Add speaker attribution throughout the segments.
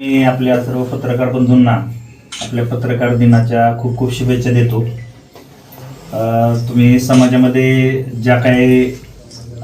Speaker 1: मी आपल्या सर्व पत्रकार बंधूंना आपल्या पत्रकार दिनाच्या खूप खूप शुभेच्छा देतो. तुम्ही समाजामध्ये ज्या काही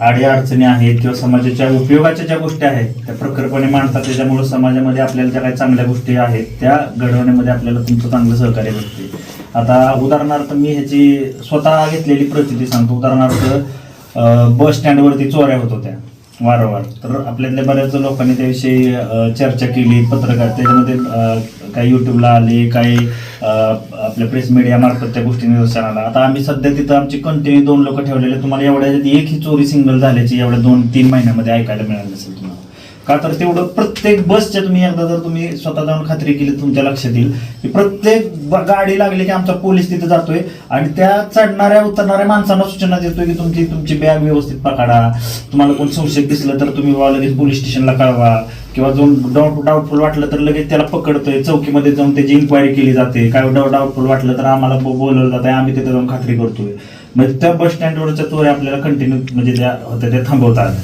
Speaker 1: अडीअडचणी आहेत किंवा समाजाच्या उपयोगाच्या ज्या गोष्टी आहेत त्या प्रखरपणे मांडतात. त्याच्यामुळं समाजामध्ये आपल्याला ज्या काही चांगल्या गोष्टी आहेत त्या घडवण्यामध्ये आपल्याला तुमचं चांगलं सहकार्य भेटते. आता उदाहरणार्थ मी ह्याची स्वतः घेतलेली प्रचिती सांगतो. उदाहरणार्थ बस स्टँडवरती चोऱ्या होत होत्या. वारंवार तर आपल्यातल्या बऱ्याच लोकांनी त्याविषयी चर्चा केली पत्रकार. त्याच्यामध्ये काही युट्यूबला आले काही आपल्या प्रेस मीडिया मार्फत त्या गोष्टी निदर्शनाला आता आम्ही सध्या तिथं आमची कंटिन्यू दोन लोक ठेवलेले तुम्हाला एवढ्या एक ही चोरी सिंगल झाल्याची एवढ्या दोन तीन महिन्यामध्ये ऐकायला मिळालं असेल तुम्हाला. का तर तेवढं प्रत्येक बसच्या तुम्ही एकदा जर तुम्ही स्वतः जाऊन खात्री केली तुमच्या लक्षात येईल की प्रत्येक गाडी लागली की आमचा पोलीस तिथे जातोय आणि त्या चढणाऱ्या उतरणाऱ्या माणसांना सूचना देतोय की तुमची तुमची बॅग व्यवस्थित पकडा. तुम्हाला कोण संशय दिसलं तर तुम्ही लगेच पोलीस स्टेशनला कळवा. किंवा जो डाऊट डाऊटफुल वाटलं तर लगेच त्याला पकडतोय. चौकीमध्ये जाऊन त्याची इन्क्वायरी केली जाते. काय डाऊट डाऊटफुल वाटलं तर आम्हाला बोलवलं बोलवलं आहे आम्ही तिथे जाऊन खात्री करतोय. म्हणजे त्या बस स्टँडवरच्या चोऱ्या आपल्याला कंटिन्यू म्हणजे त्या होत्या त्या थांबवतात.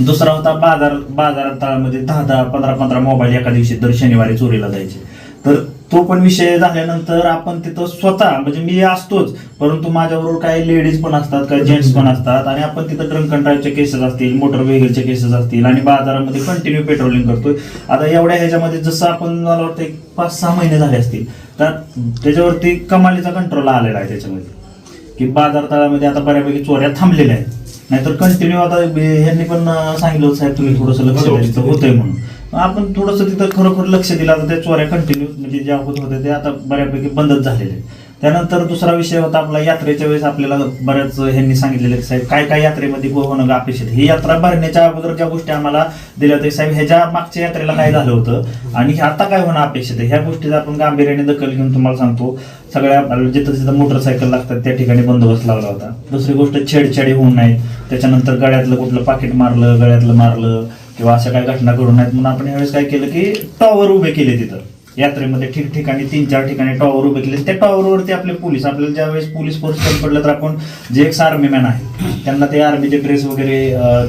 Speaker 1: दुसरा होता बाजार बाजारामध्ये दहा दहा पंधरा पंधरा मोबाईल एका दिवशी दर शनिवारी चोरीला जायचे. तर तो पण विषय झाल्यानंतर आपण तिथं स्वतः म्हणजे मी असतोच परंतु माझ्याबरोबर काही लेडीज पण असतात काही जेंट्स पण असतात आणि आपण तिथं ड्रंक अँड केसेस असतील मोटर व्हेकलच्या केसेस असतील आणि बाजारामध्ये कंटिन्यू पेट्रोलिंग करतोय. आता एवढ्या ह्याच्यामध्ये जसं आपण मला वाटतं एक पाच सहा महिने झाले असतील तर त्याच्यावरती कमालीचा कंट्रोल आलेला आहे त्याच्यामध्ये. की बाजार तळामध्ये आता बऱ्यापैकी चोऱ्या थांबलेल्या आहेत. नाहीतर कंटिन्यू आता हे- ह्यांनी पण सांगितलं होतं, साहेब तुम्ही थोडंसं लक्ष द्या तिथं होतंय म्हणून. आपण थोडंसं तिथं खरोखर लक्ष दिलं आता त्या चोऱ्या कंटिन्यू म्हणजे ज्या होत होत्या त्या आता बऱ्यापैकी बंदच झालेल्या आहेत. त्यानंतर दुसरा विषय होता आपला यात्रेच्या वेळेस आपल्याला बऱ्याच ह्यांनी सांगितलेलं की साहेब काय काय यात्रेमध्ये होणं अपेक्षित? ही यात्रा भरण्याच्या अगोदर ज्या गोष्टी आम्हाला दिल्या होत्या साहेब ह्याच्या मागच्या यात्रेला काय झालं होतं आणि हे आता काय होणं अपेक्षित आहे? ह्या गोष्टीचा आपण गांभीर्याने दखल घेऊन तुम्हाला सांगतो. सगळ्या जिथं जिथं मोटरसायकल लागतात त्या ठिकाणी बंदोबस्त लावला होता. दुसरी गोष्ट छेडछाडी होऊ नये. त्याच्यानंतर गळ्यातलं कुठलं पाकिट मारलं गळ्यातलं मारलं किंवा अशा काही घटना घडू नयेत. म्हणून आपण ह्यावेळेस काय केलं की टॉवर उभे केले तिथं. यात्रेमध्ये ठिकठिकाणी तीन चार ठिकाणी टॉवर उभे केले त्या टॉवरवरती आपले पोलीस आपल्याला ज्यावेळेस पोलीस फोर्स कमी पडलं तर आपण जे एक्स आर्मी मॅन आहे त्यांना ते आर्मीचे ड्रेस वगैरे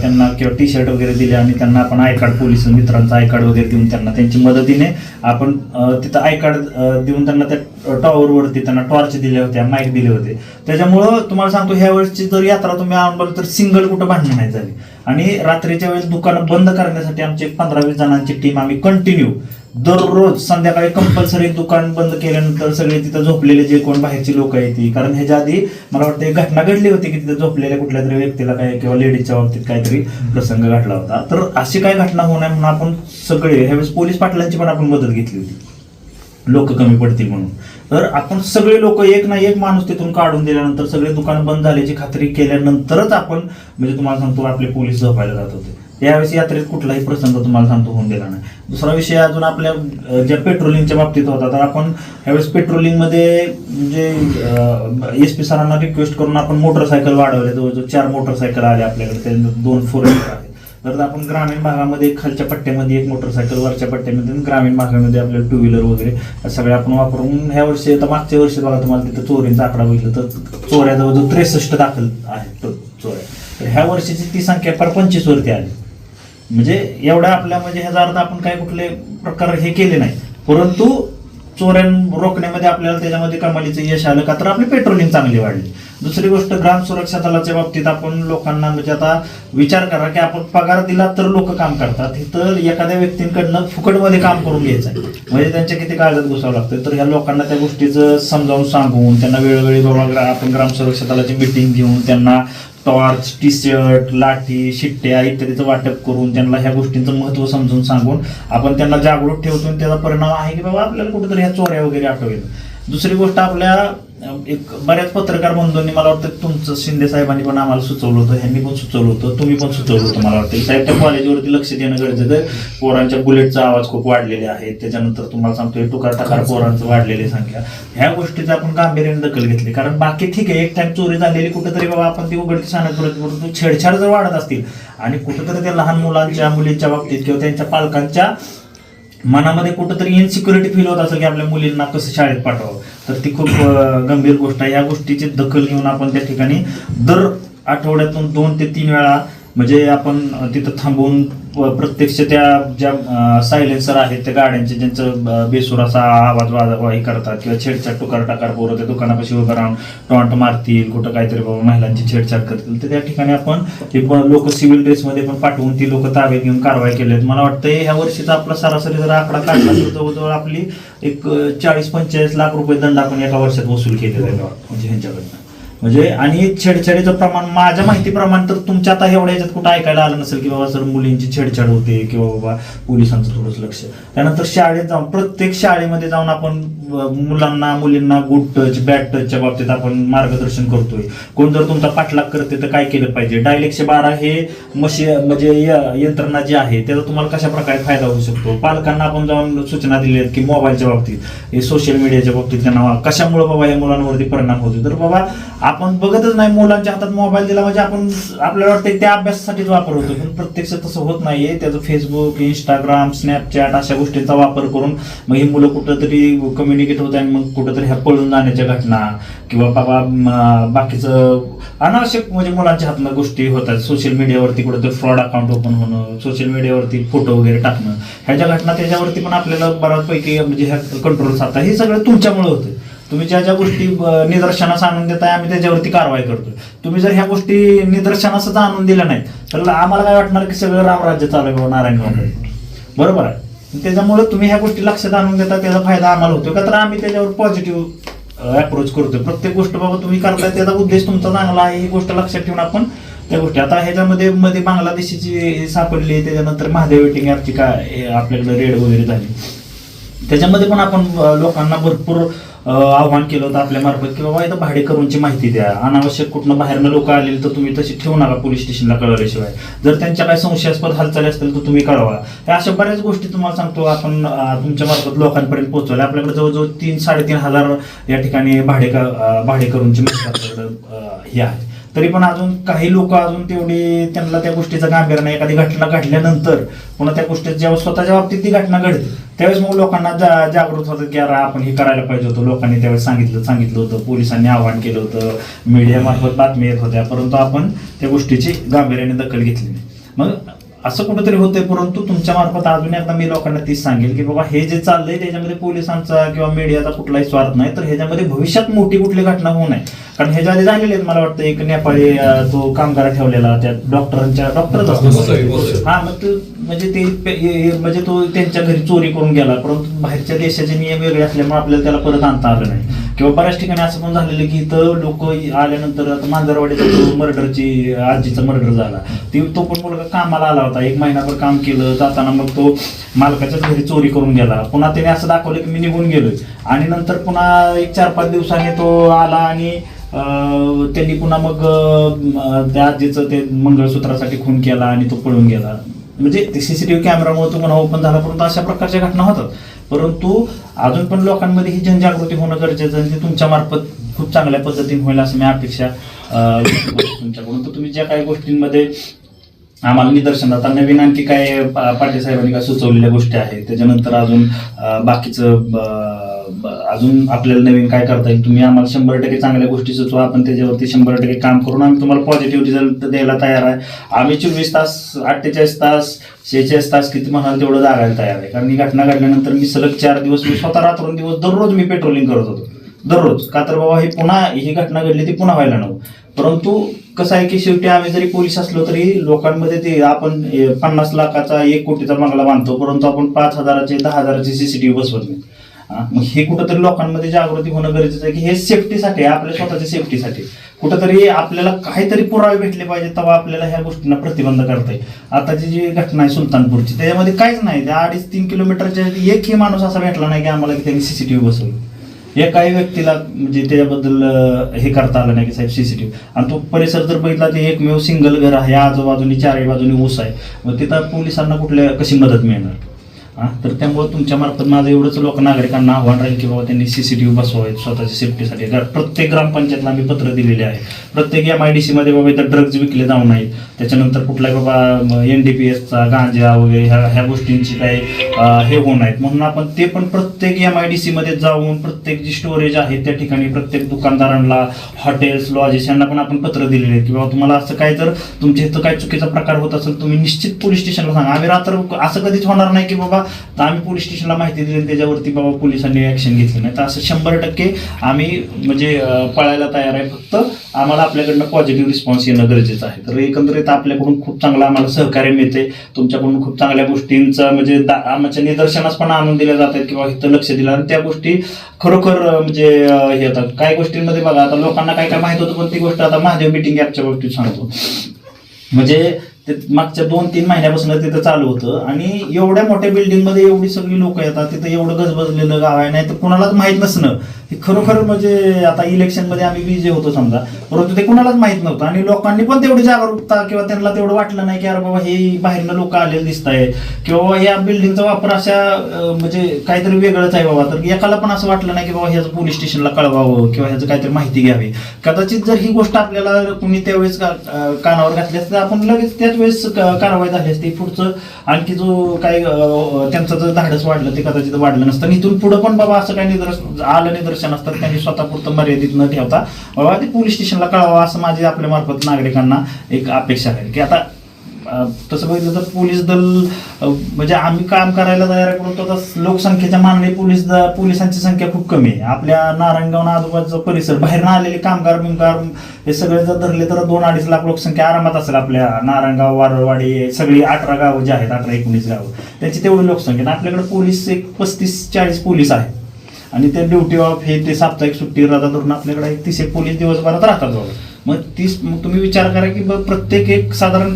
Speaker 1: त्यांना किंवा टी शर्ट वगैरे दिले आणि त्यांना आपण आय कार्ड पोलीस मित्रांचं आय कार्ड वगैरे देऊन त्यांना त्यांची मदतीने आपण तिथं आय कार्ड देऊन त्यांना त्या टॉवरवरती त्यांना टॉर्च दिल्या होत्या माईक दिले होते. त्याच्यामुळं तुम्हाला सांगतो ह्या वेळेसची जर यात्रा तुम्ही आणलं तर सिंगल कुठं भांडण नाही झाली. आणि रात्रीच्या वेळेस दुकानं बंद करण्यासाठी आमची पंधरा वीस जणांची टीम आम्ही कंटिन्यू दररोज संध्याकाळी कंपल्सरी दुकान बंद केल्यानंतर सगळे तिथं झोपलेले जे कोण बाहेरची लोक आहेत ती. कारण ह्याच्या आधी मला वाटतं एक घटना घडली होती की तिथं झोपलेल्या कुठल्या तरी व्यक्तीला काय किंवा लेडीजच्या बाबतीत काहीतरी प्रसंग घडला होता. तर अशी काही घटना होऊ नये म्हणून आपण सगळे ह्यावेळेस पोलीस पाटलांची पण आपण मदत घेतली होती. लोक कमी पडतील म्हणून. तर आपण सगळे लोक एक ना एक माणूस तिथून काढून दिल्यानंतर सगळे दुकान बंद झाल्याची खात्री केल्यानंतरच आपण म्हणजे तुम्हाला सांगतो आपले पोलीस झोपायला जात होते. यावेळेस यात्रेत कुठलाही प्रसंग तुम्हाला सांगतो होऊन गेला नाही. दुसरा विषय अजून आपल्या ज्या पेट्रोलिंगच्या बाबतीत होता तर आपण यावेळेस पेट्रोलिंगमध्ये म्हणजे एस पी सरांना रिक्वेस्ट करून आपण मोटरसायकल वाढवले. जवळजवळ चार मोटरसायकल आले आपल्याकडे. त्यानंतर दोन फोर व्हीलर आहेत तर आपण ग्रामीण भागामध्ये खालच्या पट्ट्यामध्ये एक मोटरसायकल वरच्या पट्ट्यामध्ये ग्रामीण भागामध्ये आपल्याला टू व्हीलर वगैरे या सगळ्या आपण वापरून ह्या वर्षी आता मागच्या वर्षी बघा तुम्हाला तिथं चोरींचा आकडा बघितलं तर चोऱ्या जवळजवळ त्रेसष्ट दाखल आहेत चोऱ्या. तर ह्या वर्षीची ती संख्या फार पंचवीस वरती आली. म्हणजे एवढ्या आपल्या म्हणजे ह्याचा अर्थ आपण काय कुठले प्रकार हे केले नाही. परंतु चोऱ्यां रोखण्यामध्ये आपल्याला त्याच्यामध्ये कमालीचं यश आलं का तर आपली पेट्रोलिंग चांगली वाढली. दुसरी गोष्ट ग्राम सुरक्षा दलाच्या बाबतीत आपण लोकांना म्हणजे आता विचार करा की आपण पगार दिला तर लोक काम करतात. तर एखाद्या व्यक्तींकडनं फुकटमध्ये काम करून घ्यायचं आहे. म्हणजे त्यांच्या किती काळजात घुसावं लागतं तर ह्या लोकांना त्या गोष्टीचं समजावून सांगून त्यांना वेळोवेळी बाबा ग्रा- आपण ग्राम सुरक्षा दलाची मिटिंग घेऊन त्यांना टॉर्च टी शर्ट लाठी शिट्ट्या इत्यादीचं वाटप करून त्यांना ह्या गोष्टींचं महत्त्व समजून सांगून आपण त्यांना जागरूक ठेवतो आणि त्याचा परिणाम आहे की बाबा आपल्याला कुठेतरी ह्या चोऱ्या वगैरे आठवेल. दुसरी गोष्ट आपल्या एक बऱ्याच पत्रकार बंधूंनी मला वाटतं तुमचं शिंदे साहेबांनी पण आम्हाला सुचवलं होतं ह्यांनी पण सुचवलं होतं तुम्ही पण सुचवलं होतं मला वाटतं. साहेब त्या कॉलेजवरती लक्ष देणं गरजेचं पोरांच्या बुलेटचा आवाज खूप वाढलेले आहे त्याच्यानंतर तुम्हाला सांगतोय टुकार टकार पोरांचं वाढलेली संख्या. ह्या गोष्टीचं आपण गांभीर्याने दखल घेतली. कारण बाकी ठीक आहे एक टाइम चोरी झालेली कुठेतरी बाबा आपण ती उघडकीस आणत परंतु छेडछाड जर वाढत असतील आणि कुठेतरी त्या लहान मुलांच्या मुलींच्या बाबतीत किंवा त्यांच्या पालकांच्या मनामध्ये कुठंतरी इन्सिक्युरिटी फील होत असेल की आपल्या मुलींना कसं शाळेत पाठवावं. तर ती खूप गंभीर गोष्ट आहे. या गोष्टीची दखल घेऊन आपण त्या ठिकाणी दर आठवड्यातून दोन ते तीन वेळा म्हणजे आपण तिथं थांबून प्रत्यक्ष त्या ज्या सायलेन्सर आहेत त्या गाड्यांचे ज्यांचं बेसूर असा आवाज वाजवाही करतात किंवा छेडछाड टुकार टाकार पोरं त्या दुकानापाशी उभं राहून टॉन्ट मारतील कुठं काहीतरी बाबा महिलांची छेडछाड करतील तर त्या ठिकाणी आपण ते लोक सिव्हिल ड्रेसमध्ये पण पाठवून ती लोक ताब्यात घेऊन कारवाई केली आहेत. मला वाटतं ह्या वर्षीचा आपला सरासरी जर आकडा काढला तर जवळजवळ आपली एक चाळीस पंचेचाळीस लाख रुपये दंड आपण एका वर्षात वसूल केलेला आहे. म्हणजे ह्यांच्याकडनं. म्हणजे आणि छेडछाडीचं प्रमाण माझ्या माहितीप्रमाणे तर तुमच्या आता एवढ्या याच्यात कुठं ऐकायला आलं नसेल की बाबा सर मुलींची छेडछाड होते किंवा बाबा पोलिसांचं थोडंच लक्ष. त्यानंतर शाळेत जाऊन प्रत्येक शाळेमध्ये जाऊन आपण मुलांना मुलींना गुड टच बॅड टचच्या बाबतीत आपण मार्गदर्शन करतोय. कोण जर तुमचा पाठलाग करते तर काय केलं पाहिजे? डायल एकशे बारा हे मशी म्हणजे य- यंत्रणा जी आहे त्याचा तुम्हाला कशा प्रकारे फायदा होऊ शकतो? पालकांना आपण जाऊन सूचना दिल्या आहेत की मोबाईलच्या बाबतीत हे सोशल मीडियाच्या बाबतीत त्यांना कशामुळे बाबा या मुलांवरती परिणाम होतो तर बाबा आपण बघतच नाही मुलांच्या हातात मोबाईल दिला म्हणजे आपण आपल्याला वाटतं त्या अभ्यासासाठीच वापर होतो पण प्रत्यक्ष तसं होत नाहीये. त्याचं फेसबुक इंस्टाग्राम स्नॅपचॅट अशा गोष्टींचा वापर करून मग ही मुलं कुठंतरी कम्युनिकेट होत आणि मग कुठंतरी ह्या पळून जाण्याच्या घटना किंवा बाबा बाकीचं अनावश्यक म्हणजे मुलांच्या हातनं गोष्टी होतात सोशल मीडियावरती कुठंतरी फ्रॉड अकाउंट ओपन होणं सोशल मीडियावरती फोटो वगैरे टाकणं ह्या ज्या घटना त्याच्यावरती पण आपल्याला बऱ्याचपैकी म्हणजे ह्या कंट्रोल साधतात हे सगळं तुमच्यामुळे होतं तुम्ही ज्या ज्या गोष्टी निदर्शनास आणून देताय आम्ही त्याच्यावरती कारवाई करतोय. तुम्ही जर ह्या गोष्टी निदर्शनासच आणून दिल्या नाहीत तर आम्हाला काय वाटणार की सगळं रामराज्य चालू आहे बाबा बरोबर आहे. त्याच्यामुळे तुम्ही ह्या गोष्टी लक्षात आणून देता त्याचा फायदा आम्हाला होतो का? तर आम्ही त्याच्यावर पॉझिटिव्ह अप्रोच करतोय. प्रत्येक गोष्ट बाबा तुम्ही करताय त्याचा उद्देश तुमचा चांगला आहे ही गोष्ट लक्षात ठेवून आपण त्या गोष्टी. आता ह्याच्यामध्ये मध्ये बांगलादेशीची सापडली त्याच्यानंतर महादेव वेटिंग ॲपची काय आपल्याकडे रेड वगैरे झाली. त्याच्यामध्ये पण आपण लोकांना भरपूर आव्हान केलं होतं आपल्या मार्फत की बाबा इथं भाडेकरूंची माहिती द्या. अनावश्यक कुठनं बाहेरनं लोक आलेली तर तुम्ही तशी ठेवू नका पोलीस स्टेशनला कळवल्याशिवाय जर त्यांच्या काही संशयास्पद हालचाली असतील तर तुम्ही कळवा. त्या अशा बऱ्याच गोष्टी तुम्हाला सांगतो आपण तुमच्या मार्फत लोकांपर्यंत पोहोचवल्या. आपल्याकडे जवळजवळ तीन साडेतीन हजार या ठिकाणी भाडेकर भाडेकरूंची माहिती आपल्याकडे हे आहे. तरी पण अजून काही लोक अजून तेवढी त्यांना त्या गोष्टीचा गांभीर्य नाही एखादी घटना घडल्यानंतर पुन्हा त्या गोष्टी जेव्हा स्वतःच्या बाबतीत ती घटना घडते त्यावेळेस मग लोकांना जा जागृत होतं की अरे आपण हे करायला पाहिजे होतं. लोकांनी त्यावेळेस सांगितलं सांगितलं होतं. पोलिसांनी आवाहन केलं होतं. मीडियामार्फत बातमी येत होत्या. परंतु आपण त्या गोष्टीची गांभीर्याने दखल घेतली नाही. मग असं कुठेतरी होतंय परंतु तुमच्या मार्फत अजून एकदा मी लोकांना तीच सांगेल की बाबा हे जे चाललंय त्याच्यामध्ये पोलिसांचा किंवा मीडियाचा कुठलाही स्वार्थ नाही तर ह्याच्यामध्ये भविष्यात मोठी कुठली घटना होऊ नये. कारण ह्याच्या आधी झालेले आहेत मला वाटतं एक नेपाळी तो कामगार ठेवलेला त्या डॉक्टरांच्या डॉक्टरच. असतो. हा मग म्हणजे ते म्हणजे तो त्यांच्या घरी चोरी करून गेला परंतु बाहेरच्या देशाचे नियम वेगळे असल्यामुळे आपल्याला त्याला परत आणता आलं नाही. किंवा बऱ्याच ठिकाणी असं पण झालेलं की इथं लोक आल्यानंतर आता मांजरवाडीचा मर्डरची आजीचा मर्डर झाला ती तो पण मुलगा कामाला आला होता. एक महिनाभर काम केलं जाताना मग तो मालकाच्याच घरी चोरी करून गेला. पुन्हा त्याने असं दाखवलं की मी निघून गेलोय. आणि नंतर पुन्हा एक चार पाच दिवसांनी तो आला आणि त्यांनी पुन्हा मग त्या आजीचं ते मंगळसूत्रासाठी खून केला आणि तो पळून गेला. म्हणजे सीसीटीव्ही कॅमेरामुळे तो ओपन झाला परंतु अशा प्रकारच्या घटना होतात. परंतु अजून पण लोकांमध्ये ही जनजागृती होणं गरजेचं आहे आणि ती तुमच्या मार्फत खूप चांगल्या पद्धतीने होईल असं मी अपेक्षा तुमच्याकडून. तर तुम्ही ज्या काही गोष्टींमध्ये आम्हाला निदर्शन आता नवीन आणखी काय पाटील साहेबांनी काय सुचवलेल्या गोष्टी आहेत त्याच्यानंतर अजून बाकीचं अजून आपल्याला नवीन काय करता येईल? तुम्ही आम्हाला शंभर टक्के चांगल्या गोष्टी सुचवा आपण त्याच्यावरती शंभर टक्के काम करून आम्ही तुम्हाला पॉझिटिव्ह रिझल्ट द्यायला तयार आहे. आम्ही चोवीस तास अठ्ठेचाळीस तास शेहेचाळीस तास किती म्हणाल तेवढं जागायला तयार आहे. कारण ही घटना घडल्यानंतर मी सलग चार दिवस मी स्वतः रात्रून दिवस दररोज मी पेट्रोलिंग करत होतो. दररोज. का तर बाबा ही पुन्हा ही घटना घडली ती पुन्हा व्हायला नको. परंतु कसं आहे की शेवटी आम्ही जरी पोलीस असलो तरी लोकांमध्ये ते आपण पन्नास लाखाचा एक कोटीचा मागला बांधतो परंतु आपण पाच हजाराचे दहा हजाराचे सीसीटीव्ही बसवत नाही. मग हे कुठंतरी लोकांमध्ये जागृती होणं गरजेचं आहे की हे सेफ्टीसाठी आपल्या स्वतःच्या सेफ्टीसाठी कुठंतरी आपल्याला काहीतरी पुरावे भेटले पाहिजे तेव्हा आपल्याला ह्या गोष्टींना प्रतिबंध करता येईल. आताची जी घटना आहे सुलतानपूरची त्याच्यामध्ये काहीच नाही. त्या अडीच तीन किलोमीटरच्या एकही माणूस असा भेटला नाही की आम्हाला की त्यांनी सीसीटीव्ही बसवली. एकाही व्यक्तीला म्हणजे त्याच्याबद्दल हे करता आलं नाही की साहेब सीसीटीव्ही आणि तो परिसर जर बघितला ते एकमेव सिंगल घर आहे. आजूबाजूनी चारही बाजूनी ऊस आहे. मग तिथं पोलिसांना कुठल्या कशी मदत मिळणार? हां? तर त्यामुळे तुमच्या मार्फत माझं एवढंच लोक नागरिकांना आव्हान राहील की बाबा त्यांनी सी सी सीसीटीव्ही बसवावेत स्वतःच्या सेफ्टीसाठी गर- प्रत्येक ग्रामपंचायतला आम्ही पत्र दिलेले आहे. प्रत्येक एम आय डी सी मध्ये बाबा इथं ड्रग्ज विकले जाऊ नाहीत त्याच्यानंतर कुठलाही बाबा एन डी पी एसचा गांजा वगैरे ह्या ह्या गोष्टींची काही हे होऊ नाहीत म्हणून आपण ते पण प्रत्येक एम आय डी सी मध्ये जाऊन प्रत्येक जी स्टोरेज आहे त्या ठिकाणी प्रत्येक दुकानदारांना हॉटेल्स लॉजेस यांना पण आपण पत्र दिलेले आहेत की बाबा तुम्हाला असं काय जर तुमच्या इथं काय चुकीचा प्रकार होत असेल तुम्ही निश्चित पोलीस स्टेशनला सांगा. आम्ही रात्र असं कधीच होणार नाही की बाबा तर आम्ही पोलीस स्टेशनला माहिती दिली त्याच्यावरती बाबा पोलिसांनी ॲक्शन घेतली. नाही तर असं शंभर टक्के आम्ही म्हणजे पळायला तयार आहे. फक्त आम्हाला आपल्याकडनं पॉझिटिव्ह रिस्पॉन्स येणं गरजेचं आहे. तर एकंदरीत आपल्याकडून खूप चांगलं आम्हाला सहकार्य मिळते तुमच्याकडून खूप चांगल्या गोष्टींचं म्हणजे आमच्या निदर्शनास पण आणून दिल्या जातात किंवा इथं लक्ष दिलं. आणि त्या गोष्टी खरोखर म्हणजे हे येतात. काही गोष्टींमध्ये बघा आता लोकांना काय काय माहीत होतं पण ती गोष्ट आता महादेव मिटिंग ॲपच्या बाबतीत सांगतो. म्हणजे ते मागच्या दोन तीन महिन्यापासून तिथं चालू होतं. आणि एवढ्या मोठ्या बिल्डिंगमध्ये एवढी सगळी लोक येतात तिथं एवढं गजबजलेलं गाव आहे नाही तर कुणालाच माहीत नसणं. हे खरोखर म्हणजे आता इलेक्शनमध्ये आम्ही विजय होतो समजा. परंतु ते कुणालाच माहीत नव्हतं. आणि लोकांनी पण तेवढी जागरूकता किंवा त्यांना तेवढं वाटलं नाही की अरे बाबा हे बाहेरनं लोक आलेले दिसत आहे किंवा बाबा या बिल्डिंगचा वापर अशा म्हणजे काहीतरी वेगळंच आहे बाबा. तर एकाला पण असं वाटलं नाही की बाबा ह्याचं पोलीस स्टेशनला कळवावं किंवा ह्याचं काहीतरी माहिती घ्यावी. कदाचित जर ही गोष्ट आपल्याला कुणी त्यावेळेस का- कानावर घातली असती तर आपण लगेच त्याच वेळेस कारवाई झाली असती. पुढचं आणखी जो काही त्यांचं जर धाडस वाढलं ते कदाचित वाढलं नसतं. आणि इथून पुढं पण बाबा असं काही निदर्शन आलं निदर्शन असतात त्यांनी स्वतःपुरतं मर्यादित न ठेवता बाबा ते पोलीस स्टेशनला कळावं असं माझी आपल्या मार्फत नागरिकांना एक अपेक्षा आहे की आता तसं बघितलं तर पोलीस दल म्हणजे आम्ही काम करायला तयार करतो तर लोकसंख्येच्या मानाने पोलीस द- पोलिसांची संख्या खूप कमी आहे. आपल्या नारायणगाव आजूबाजूचा परिसर बाहेरनं आलेले कामगार बिमगार हे सगळे जर धरले तर दोन अडीच लाख लोकसंख्या आरामात असेल आपल्या नारायणगाव वारळवाडी सगळी अठरा गावं जी आहेत अठरा एकोणीस गावं त्यांची तेवढी लोकसंख्या. आपल्याकडे पोलीस एक पस्तीस चाळीस पोलीस आहेत. आणि ते ड्युटी ऑफ हे ते साप्ताहिक सुट्टी राहतात धरून आपल्याकडे एक तीस एक पोलीस दिवसभरात राहतात बाबा. मग तीस मग तुम्ही विचार करा की प्रत्येक एक साधारण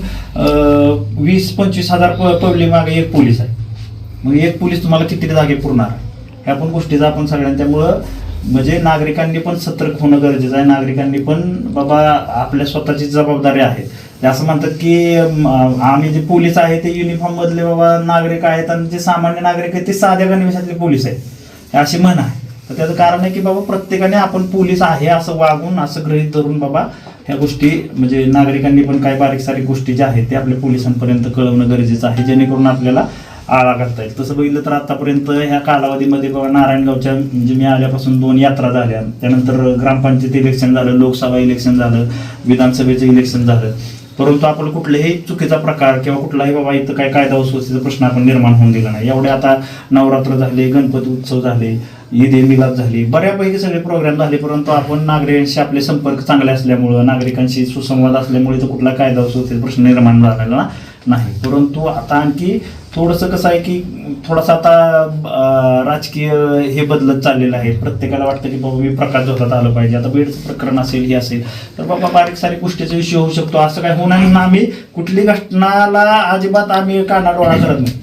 Speaker 1: वीस पंचवीस हजार पब्लिक मागे एक पोलीस आहे. मग एक पोलीस तुम्हाला किती जागे पुरणार? ह्या पण गोष्टीचा आपण सगळ्यांना त्यामुळं म्हणजे नागरिकांनी पण सतर्क होणं गरजेचं आहे. नागरिकांनी पण बाबा आपल्या स्वतःची जबाबदारी आहे. ते असं म्हणतात की आम्ही जे पोलीस आहे ते युनिफॉर्म मधले बाबा नागरिक आहेत आणि जे सामान्य नागरिक आहेत ते साध्या गणवेशातले पोलीस आहेत. हे अशी म्हण आहे. तर त्याचं कारण आहे की बाबा प्रत्येकाने आपण पोलीस आहे असं वागून असं गृहित धरून बाबा ह्या गोष्टी म्हणजे नागरिकांनी पण काही बारीक सारीक गोष्टी ज्या आहेत ते आपल्या पोलिसांपर्यंत कळवणं गरजेचं आहे जेणेकरून आपल्याला आळा करता येईल. तसं बघितलं तर आतापर्यंत ह्या कालावधीमध्ये बाबा नारायणगावच्या म्हणजे मी आल्यापासून दोन यात्रा झाल्या. त्यानंतर ग्रामपंचायत इलेक्शन झालं लोकसभा इलेक्शन झालं विधानसभेचं इलेक्शन झालं. परंतु आपण कुठलेही चुकीचा प्रकार किंवा कुठलाही बाबा इथं काय कायदा व सुव्यवस्थेचा प्रश्न आपण निर्माण होऊन दिला नाही. एवढे आता नवरात्र झाले गणपती उत्सव झाले ईद ए मिलाद झाली. बऱ्यापैकी सगळे प्रोग्राम झाले परंतु आपण नागरिकांशी आपले संपर्क चांगले असल्यामुळं नागरिकांशी सुसंवाद असल्यामुळे तो कुठला कायदा व प्रश्न निर्माण झालेला नाही. परंतु आता आणखी थोडंसं कसं आहे की थोडासा आता राजकीय हे बदलत चाललेलं आहे. प्रत्येकाला वाटतं की बाबा मी प्रकाश धोतात आलं पाहिजे. आता बेडचं प्रकरण असेल हे असेल तर बाबा बारीक सारीक गोष्टीचा विषय होऊ शकतो. असं काय होणार नाही. आम्ही कुठली घटनाला अजिबात आम्ही काना डोळा करत नाही.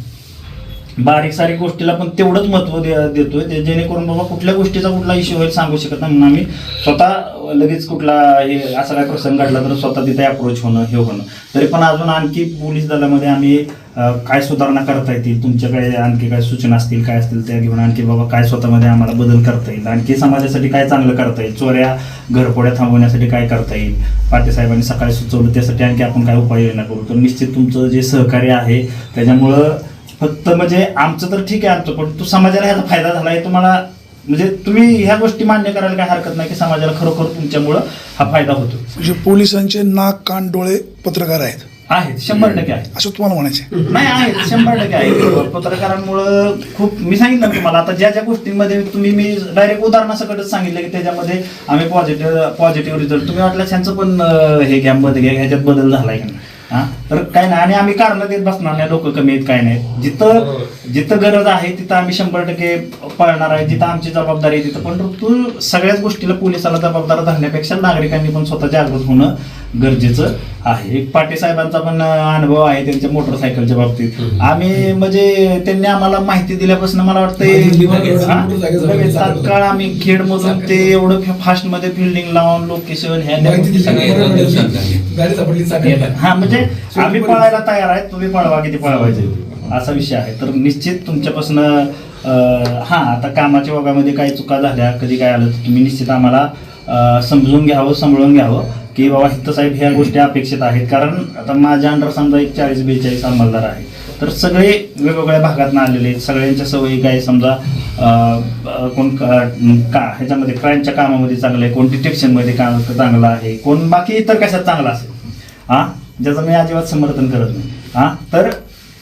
Speaker 1: बारीक सारीक गोष्टीला पण तेवढंच महत्त्व दे- देतोय. ते जेणेकरून बाबा कुठल्या गोष्टीचा कुठला इश्यू होईल सांगू शकत नाही. म्हणून आम्ही स्वतः लगेच कुठला हे असा काय प्रसंग घडला तर स्वतः तिथे अप्रोच होणं हे होणं. तरी पण अजून आणखी पोलीस दलामध्ये आम्ही काय सुधारणा करता येतील? तुमच्याकडे आणखी काय सूचना असतील? काय असतील त्या घेऊन आणखी बाबा काय स्वतःमध्ये आम्हाला बदल करता येईल? आणखी समाजासाठी काय चांगलं करता येईल? चोऱ्या घरपोड्या थांबवण्यासाठी काय करता येईल? पाटील साहेबांनी सकाळी सुचवलं त्यासाठी आणखी आपण काय उपाययोजना करू? तर निश्चित तुमचं जे सहकार्य आहे त्याच्यामुळं फक्त म्हणजे आमचं तर ठीक आहे आमचं पण तो समाजाला ह्याचा फायदा झाला आहे तुम्हाला म्हणजे तुम्ही ह्या गोष्टी मान्य करायला काय हरकत नाही की समाजाला खरोखर तुमच्यामुळं हा फायदा होतो
Speaker 2: म्हणजे पोलिसांचे नाक कान डोळे पत्रकार आहेत.
Speaker 1: आहेत शंभर टक्के आहे
Speaker 2: असं तुम्हाला म्हणायचे
Speaker 1: नाही आहेत शंभर टक्के आहे पत्रकारांमुळं खूप मी सांगितलं तुम्हाला आता ज्या ज्या गोष्टींमध्ये तुम्ही मी डायरेक्ट उदाहरणासकटच सांगितलं की त्याच्यामध्ये आम्ही पॉझिटिव्ह पॉझिटिव्ह रिझल्ट तुम्ही वाटलं त्यांचं पण हे घ्या मध्ये घ्या ह्याच्यात बदल झालाय का नाही? हा? तर काय नाही आणि आम्ही कारण देत बसणार नाही लोक कमी आहेत काय नाही. जिथं जिथं गरज आहे तिथं आम्ही शंभर टक्के पळणार आहे. जिथं आमची जबाबदारी आहे तिथं. पण तू सगळ्याच गोष्टीला पोलिसाला जबाबदार धरण्यापेक्षा नागरिकांनी पण स्वतः जागृत होणं गरजेचं आहे. एक पाटे साहेबांचा पण अनुभव आहे त्यांच्या मोटरसायकलच्या बाबतीत. आम्ही म्हणजे त्यांनी आम्हाला माहिती दिल्यापासून मला वाटतं. तात्काळ आम्ही खेड मधून ते एवढं फास्टमध्ये फिल्डिंग लावून लोकेशन हा म्हणजे आम्ही पळायला तयार आहे. तुम्ही पळवा किती पळवायचे. असा विषय आहे. तर निश्चित तुमच्यापासून हां आता कामाच्या ओघामध्ये काही चुका झाल्या कधी काय आलं तर तुम्ही निश्चित आम्हाला समजून घ्यावं सांभाळून घ्यावं. की बाबा हित्त साहेब ह्या गोष्टी अपेक्षित आहेत. कारण आता माझ्या अंडर समजा एक चाळीस बेचाळीस अंमलदार आहे तर सगळे वेगवेगळ्या भागातून आलेले आहेत. सगळ्यांच्या सवयी काय समजा कोण का का- ह्याच्यामध्ये क्राईमच्या कामामध्ये चांगलं आहे. कोण डिटेक्शनमध्ये काम चांगलं आहे. कोण बाकी इतर कशात चांगलं असेल? हां? ज्याचं मी अजिबात समर्थन करत नाही. हां? तर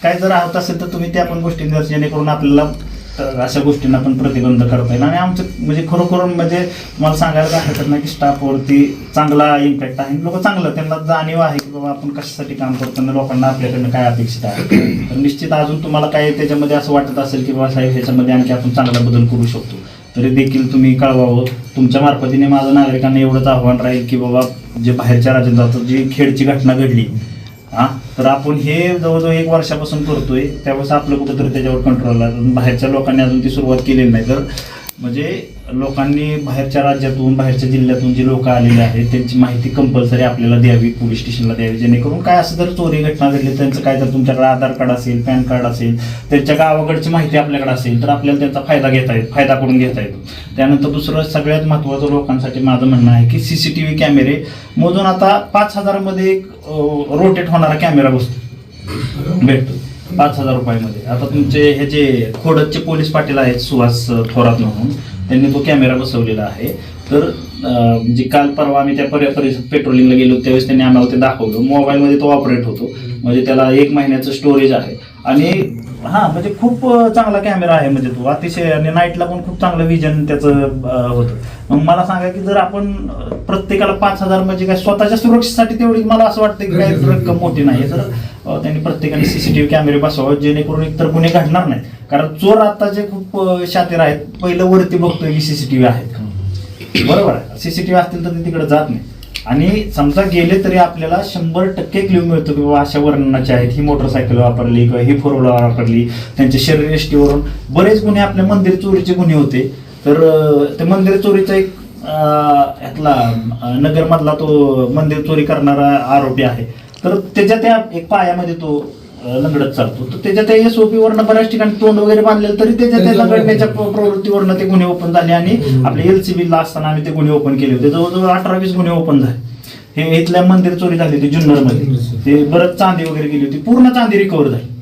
Speaker 1: काय जर होत असेल तर तुम्ही त्या पण गोष्टी जेणेकरून आपल्याला तर अशा गोष्टींना पण प्रतिबंध करता येईल. आणि आमचं म्हणजे खरोखर म्हणजे तुम्हाला सांगायला हरकत नाही की स्टाफवरती चांगला इम्पॅक्ट आहे. लोक चांगलं त्यांना जाणीव आहे की बाबा आपण कशासाठी काम करतो आणि लोकांना आपल्याकडनं काय अपेक्षित आहे. तर निश्चित अजून तुम्हाला काय त्याच्यामध्ये असं वाटत असेल की बाबा साहेब ह्याच्यामध्ये आणखी आपण चांगला बदल करू शकतो. तरी देखील तुम्ही कळवावं. तुमच्या मार्फतीने माझं नागरिकांना एवढंच आव्हान राहील की बाबा जे बाहेरच्या राज्यात जातात जी खेडची घटना घडली हां तर आपण हे जवळजवळ एक वर्षापासून करतोय. त्यावेळेस आपलं कुठंतरी त्याच्यावर कंट्रोल आहे. बाहेरच्या लोकांनी अजून ती सुरुवात केलेली नाही. तर म्हणजे लोकांनी बाहेरच्या राज्यातून बाहेरच्या जिल्ह्यातून जी लोक आलेली आहेत त्यांची माहिती कंपल्सरी आपल्याला द्यावी पोलीस स्टेशनला द्यावी. जेणेकरून काय असं जर चोरी घटना घडली त्यांचं काय जर तुमच्याकडे आधार कार्ड असेल पॅन कार्ड असेल त्यांच्या गावाकडची माहिती आपल्याकडे असेल तर आपल्याला त्याचा फायदा घेता येईल फायदा करून घेता येतो. त्यानंतर दुसरं सगळ्यात महत्त्वाचं लोकांसाठी माझं म्हणणं आहे की सी सी टी व्ही कॅमेरे मोजून आता पाच हजारामध्ये एक रोटेट होणारा कॅमेरा बसतो. भेटतो. पाच हजार रुपयामध्ये. आता तुमचे हे जे खोडदचे पोलीस पाटील आहेत सुहास थोरात म्हणून त्यांनी तो कॅमेरा बसवलेला आहे. तर म्हणजे काल परवा आम्ही त्या पर्या परिसर पेट्रोलिंगला गेलो त्यावेळेस त्यांनी आम्हाला ते दाखवलं. मोबाईलमध्ये तो ऑपरेट होतो. म्हणजे त्याला एक महिन्याचं स्टोरेज आहे. आणि हा म्हणजे खूप चांगला कॅमेरा आहे म्हणजे तो. अतिशय आणि नाईटला पण खूप चांगलं विजन त्याचं होतं. मग मला सांगा की जर आपण प्रत्येकाला पाच हजार म्हणजे काय स्वतःच्या सुरक्षेसाठी तेवढी मला असं वाटतं की काही रक्कम मोठी नाही तर त्यांनी प्रत्येकाने सीसीटीव्ही कॅमेरे बसवावे जेणेकरून एकतर गुन्हे घडणार नाहीत. कारण चोर आताचे खूप शातीर आहेत. पहिलं वरती बघतोय की सीसीटीव्ही आहेत बरोबर आहे. सीसीटीव्ही असतील तर ते तिकडे जात नाही. आणि समजा गेले तरी आपल्याला शंभर टक्के क्ल्यू मिळतो की बाबा अशा वर्णनाचे आहेत. ही मोटरसायकल वापरली किंवा ही फोर व्हीलर वापरली. त्यांच्या शरीर एष्टीवरून बरेच गुन्हे आपल्या मंदिर चोरीचे गुन्हे होते. तर ते मंदिर चोरीचा एक यातला नगरमधला तो मंदिर चोरी करणारा आरोपी आहे. तर त्याच्या त्या एक पायामध्ये तो लंगडत चालतो. तर त्याच्या त्या एस वरनं बऱ्याच ठिकाणी तोंड वगैरे बांधलेलं तरी त्याच्या त्या लंगडण्याच्या प्र- प्रवृत्तीवरनं ते गुन्हे ओपन झाले आणि आपले एल सी बीला असताना आम्ही ते गुन्हे ओपन केले होते. जवळजवळ अठरा वीस गुन्हे ओपन झाले. हे इथल्या मंदिर चोरी झाली होती जुन्नरमध्ये. ते बरंच चांदी वगैरे गेली होती. पूर्ण चांदी रिकवर झाली.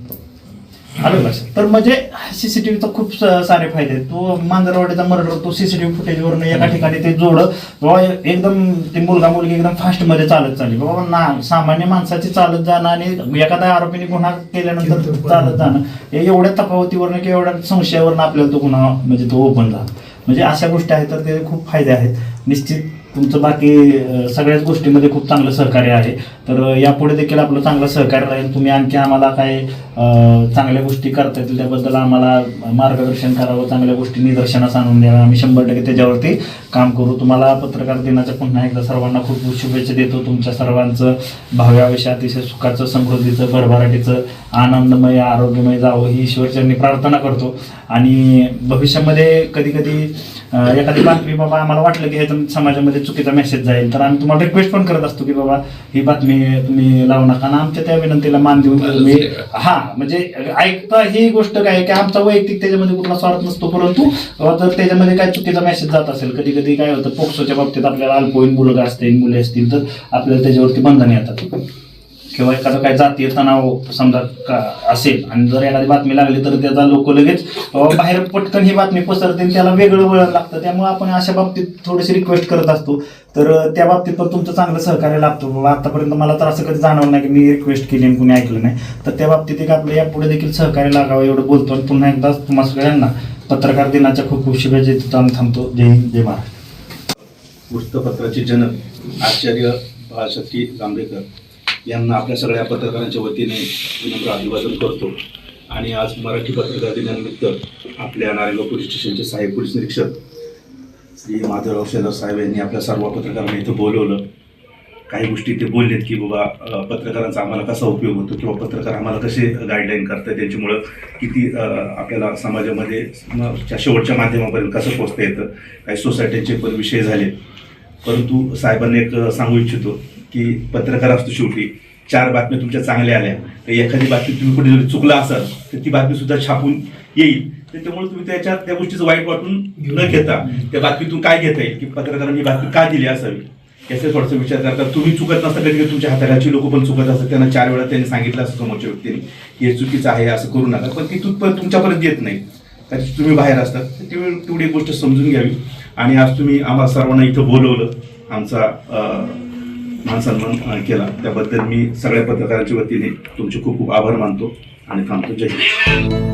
Speaker 1: आलं लक्षात तर म्हणजे सीसीटीव्हीचा खूप स- सारे फायदे आहेत. तो मांजरवाडीचा मर्डर तो सीसीटीव्ही फुटेजवरनं एका ठिकाणी ते जोड. बाबा एकदम ते मुलगा मुलगी एकदम फास्टमध्ये चालत चालली. बाबा ना सामान्य माणसाची चालत जाणं आणि एखाद्या आरोपीने गुन्हा केल्यानंतर चालत जाणं. हे एवढ्या तफावतीवरनं किंवा एवढ्या संशयावरनं आपल्याला तो गुन्हा म्हणजे तो ओपन झाला. म्हणजे अशा गोष्टी आहेत तर ते खूप फायदे आहेत. निश्चित तुमचं बाकी सगळ्याच गोष्टीमध्ये खूप चांगलं सहकार्य आहे. तर यापुढे देखील आपलं चांगलं सहकार्य राहील. तुम्ही आणखी आम्हाला काय चांगल्या गोष्टी करता येतील त्याबद्दल आम्हाला मार्गदर्शन करावं चांगल्या गोष्टी निदर्शनास आणून द्याव्या. आम्ही शंभर टक्के त्याच्यावरती काम करू. तुम्हाला पत्रकार दिनाच्या पुन्हा एकदा सर्वांना खूप खूप शुभेच्छा देतो. तुमच्या सर्वांचं भाव्याविषयी अतिशय सुखाचं समृद्धीचं भरभराटीचं आनंदमय आरोग्यमय जावं ही ईश्वरचरणी प्रार्थना करतो. आणि भविष्यामध्ये कधी कधी एखादी बातमी बाबा आम्हाला वाटलं की ह्याच्या समाजामध्ये चुकीचा मेसेज जाईल तर आम्ही तुम्हाला रिक्वेस्ट पण करत असतो की बाबा ही बातमी तुम्ही लावू नका. आणि आमच्या त्या विनंतीला मान देऊन तुम्ही हा म्हणजे ऐकता ही गोष्ट काय की आमचा वैयक्तिक त्याच्यामध्ये कुठला स्वार्थ नसतो परंतु जर त्याच्यामध्ये काय चुकीचा मेसेज जात असेल कधी कधी काय होतं पोक्सोच्या बाबतीत आपल्याला अल्पवयीन मुलगा असतील मुले असतील तर आपल्याला त्याच्यावरती बंधने येतात. किंवा एखादं काय जातीय तणाव समजा का असेल आणि जर एखादी बातमी लागली तर त्याचा लोक लगेच बाहेर पटकन ही बातमी पसरते त्याला वेगळं वळण लागतं. त्यामुळे आपण अशा बाबतीत थोडीशी रिक्वेस्ट करत असतो. तर त्या बाबतीत पण तुमचं चांगलं सहकार्य लागतो. बाबा आतापर्यंत मला तर असं कधी जाणवलं नाही की मी रिक्वेस्ट केली आणि कुणी ऐकलं नाही. तर त्या बाबतीत एक आपलं यापुढे देखील सहकार्य लागावं एवढं बोलतो आणि पुन्हा एकदा तुम्हा सगळ्यांना पत्रकार दिनाच्या खूप खूप शुभेच्छा देतो. आम्ही थांबतो. जय हिंद जय महाराष्ट्र.
Speaker 3: वृत्तपत्राचे जनक आचार्य बाळशक्ती जांभेकर. यांना आपल्या सगळ्या पत्रकारांच्या वतीने विनम्र अभिवादन करतो. आणि आज मराठी पत्रकार दिनानिमित्त आपल्या नारायणगाव पोलीस स्टेशनचे सहाय्यक पोलीस निरीक्षक श्री माधवराव शेलार साहेब यांनी आपल्या सर्व पत्रकारांना इथं बोलवलं. काही गोष्टी ते बोललेत की बाबा पत्रकारांचा आम्हाला कसा उपयोग होतो किंवा पत्रकार आम्हाला कसे गाईडलाईन करतात त्यांच्यामुळं किती आपल्याला समाजामध्ये शेवटच्या माध्यमापर्यंत कसं पोचता येतं? काही सोसायटीचे पण विषय झाले. परंतु साहेबांनी एक सांगू इच्छितो. की पत्रकार असतो शेवटी. चार बातम्या तुमच्या चांगल्या आल्या. तर एखादी बातमी तुम्ही कुठे जरी चुकला असाल तर ती बातमी सुद्धा छापून येईल. तर त्यामुळे तुम्ही त्याच्यात त्या गोष्टीचं वाईट वाटून न घेता त्या बातमीतून काय घेता येईल? की पत्रकारांनी बातमी का दिली असावी? याचा थोडासा विचार करता तुम्ही चुकत नसता कधी तुमच्या हाताखालची लोक पण चुकत असतात. त्यांना चार वेळा त्यांनी सांगितलं असं समोरच्या व्यक्तीने हे चुकीचं आहे असं करू नका. पण ती तुमपर्यंत तुमच्यापर्यंत येत नाही. त्याची तुम्ही बाहेर असतात. तेवढी तेवढी गोष्ट समजून घ्यावी. आणि आज तुम्ही आम्हाला सर्वांना इथं बोलवलं आमचा अं, मान सन्मान केला. त्याबद्दल मी सगळ्या पत्रकारांच्या वतीने तुमचे खूप खूप आभार मानतो आणि थांबतो. जय हिंद.